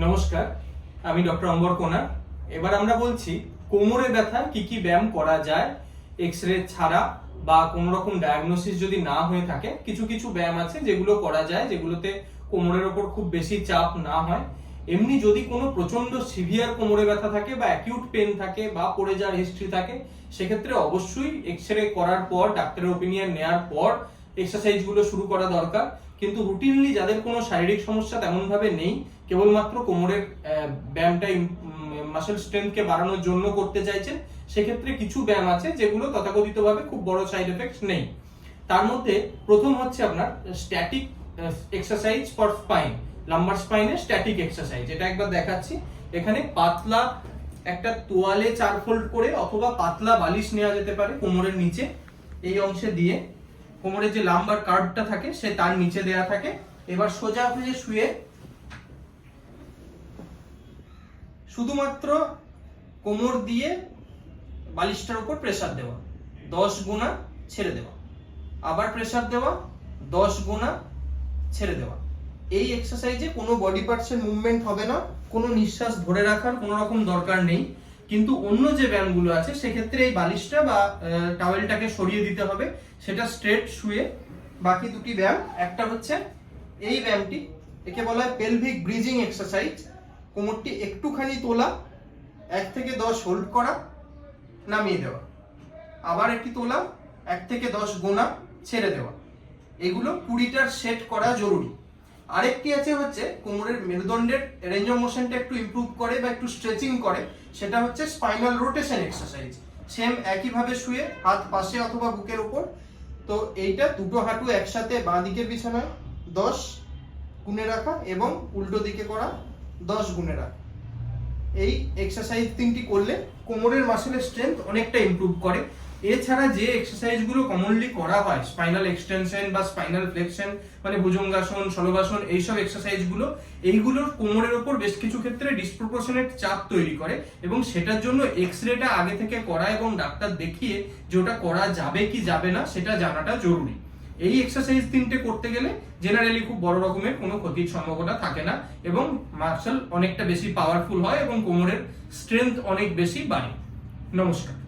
নমস্কার, আমি ডক্টর অম্বর কোনার। এবার আমরা বলছি, কোমরে ব্যথা কি কি ব্যায়াম করা যায় এক্স রে ছাড়া বা কোনো রকম ডায়াগনোসিস যদি না হয়ে থাকে, কিছু কিছু ব্যায়াম আছে যেগুলো করা যায়, যেগুলোতে কোমরের ওপর খুব বেশি চাপ না হয়। এমনি যদি কোনো প্রচণ্ড সিভিয়ার কোমরে ব্যথা থাকে বা অ্যাকিউট পেন থাকে বা পড়ে যাওয়ার হিস্ট্রি থাকে, সেক্ষেত্রে অবশ্যই এক্স রে করার পর, ডাক্তারের ওপিনিয়ন নেওয়ার পর এক্সারসাইজগুলো শুরু করা দরকার। কিন্তু রুটিনলি যাদের কোনো শারীরিক সমস্যা তেমন ভাবে নেই কেবলমাত্র কোমরের আহ, ব্যায়ামটা মাসেল স্ট্রেংথকে বাড়ানোর জন্য করতে চাইছেন সেক্ষেত্রে কিছু ব্যায়াম আছে যেগুলো তথাকথিতভাবে খুব বড় সাইড এফেক্ট নেই। তার মধ্যে প্রথম হচ্ছে আপনার static exercise for spine lumbar স্পাইনের static exercise এটা একবার দেখাচ্ছি। এখানে পাতলা একটা তোয়ালে চার ফোল্ড করে অথবা পাতলা বালিশ নেওয়া যেতে পারে কোমরের নিচে এই অংশে দিয়ে। কোমরের যে লাম্বার কার্ভটা থাকে, সে তার নিচে দেয়া থাকে। এবার সোজা হয়ে শুয়ে, শুধুমাত্র কোমর দিয়ে বালিশটার উপর প্রেসার দেওয়া, দশ গুণা ছেড়ে দেওয়া। আবার প্রেসার দেওয়া, দশ গুণা ছেড়ে দেওয়া। এই এক্সারসাইজে কোনো বডি পার্টসের মুভমেন্ট হবে না, কোনো নিঃশ্বাস ধরে রাখার কোনো রকম দরকার নেই। কিন্তু অন্য যে ব্যায়ামগুলো আছে, সেক্ষেত্রে এই বালিশটা বা টাওয়েলটাকে সরিয়ে দিতে হবে। সেটা স্ট্রেট শুয়ে বাকি দুটি ব্যায়াম, একটা হচ্ছে এই ব্যায়ামটি, একে বলা হয় পেলভিক ব্রিজিং এক্সারসাইজ কোমরটি একটুখানি তোলা, এক থেকে দশ হোল্ড করা, নামিয়ে দেওয়া। আবার একটি তোলা, এক থেকে দশ গোনা, ছেড়ে দেওয়া। এগুলো কুড়িটার সেট করা জরুরি। আরেকটি আছে হচ্ছে, কোমরের মেরুদণ্ডের রেঞ্জ অফ মোশনটা একটু ইমপ্রুভ করে বা একটু স্ট্রেচিং করে। সেটা হচ্ছে স্পাইনাল রোটেশন এক্সারসাইজ সেম একইভাবে শুয়ে হাত পাশে অথবা বুকের উপর তো এইটা দুটো হাঁটু একসাথে বাঁ দিকের বিছানায় দশ গুনে রাখা এবং উল্টো দিকে করা, দশ গুনে রাখা। এই এক্সারসাইজ তিনটি করলে কোমরের মাসেলের স্ট্রেংথ অনেকটা ইমপ্রুভ করে। এছাড়া যে এক্সারসাইজগুলো কমনলি করা হয় স্পাইনাল এক্সটেনশন বা স্পাইনাল ফ্লেকশন মানে ভুজঙ্গাসন শলবাসন এইসব এক্সারসাইজগুলো এইগুলোর কোমরের ওপর বেশ কিছু ক্ষেত্রে ডিসপ্রপোর্শনেট চাপ তৈরি করে এবং সেটার জন্য এক্স রেটা আগে থেকে করা এবং ডাক্তার দেখিয়ে যে ওটা করা যাবে কি যাবে না, সেটা জানাটা জরুরি। এই এক্সারসাইজ তিনটে করতে গেলে জেনারেলি খুব বড় রকমের কোনো ক্ষতির সম্ভাবনা থাকে না এবং মার্শাল অনেকটা বেশি পাওয়ারফুল হয় এবং কোমরের স্ট্রেংথ অনেক বেশি বাড়ে। নমস্কার।